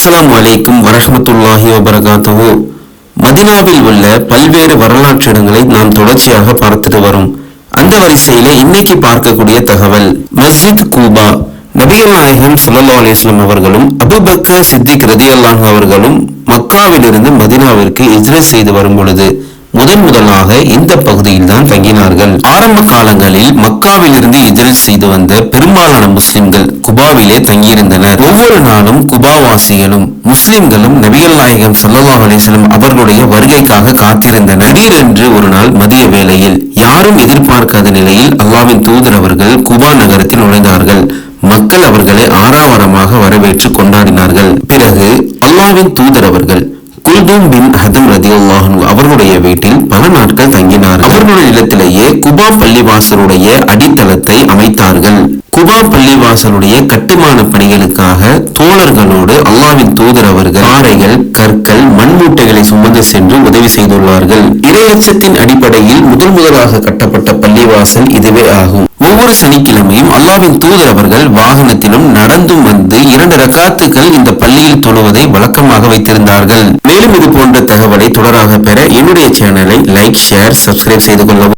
அஸ்லாம் வலைக்கும் வரஹமத்துல்லாஹி வபரகாத்துஹு. மதினாவில் உள்ள பல்வேறு வரலாற்று இடங்களை நாம் தொடர்ச்சியாக பார்த்துட்டு வரும். அந்த வரிசையில இன்னைக்கு பார்க்கக்கூடிய தகவல் மஸ்ஜித் கூபா. நபிகள் நாயகம் சல்லா அலிஸ்லாம் அவர்களும் அபூபக்கர் சித்திக் ரதி அல்லாஹ் அவர்களும் மக்காவிலிருந்து மதினாவிற்கு இஜ்ரத் செய்து வரும் பொழுது முதன் முதலாக இந்த பகுதியில் தான் தங்கினார்கள். ஆரம்ப காலங்களில் மக்காவிலிருந்து இஜ்ரத் செய்து வந்த பெரும்பாலான முஸ்லிம்கள் குபாவிலே தங்கியிருந்தனர். ஒவ்வொரு நாளும் குபாவாசிகளும் முஸ்லிம்களும் நபிகள் நாயகம் ஸல்லல்லாஹு அலிஸ்லம் அவர்களுடைய வருகைக்காக காத்திருந்தனர். திடீரென்று ஒரு நாள் மதிய வேளையில் யாரும் எதிர்பார்க்காத நிலையில் அல்லாவின் தூதர் அவர்கள் குபா நகரத்தில் நுழைந்தார்கள். மக்கள் அவர்களை ஆறாவரமாக வரவேற்று கொண்டாடினார்கள். பிறகு அல்லாவின் தூதர் அவர்கள் குல்தூம் பின் ஹதம் அல்லாஹன் அவர்களுடைய வீட்டில் பல நாட்கள் தங்கினார். அவர்களுடைய இல்லத்திலேயே குபா பள்ளிவாசலுடைய அடித்தளத்தை அமைத்தார்கள். குபா பள்ளிவாசலுடைய கட்டுமான பணிகளுக்காக தோழர்களோடு அல்லாவின் தூதர் அவர்கள் பாறைகள் கற்கள் மண்மூட்டைகளை சுமந்து சென்று உதவி செய்துள்ளார்கள். இரையச்சத்தின் அடிப்படையில் முதல் முதலாக கட்டப்பட்ட பள்ளிவாசல் இதுவே ஆகும். ஒவ்வொரு சனிக்கிழமையும் அல்லாவின் தூதர் அவர்கள் வாகனத்திலும் நடந்தும் வந்து இரண்டு ரகாத்துகள் இந்த பள்ளியில் தொழுவதை வழக்கமாக வைத்திருந்தார்கள். தகவலை தொடராக பெற என்னுடைய சேனலை லைக் ஷேர் சப்ஸ்கிரைப் செய்து கொள்ளவும்.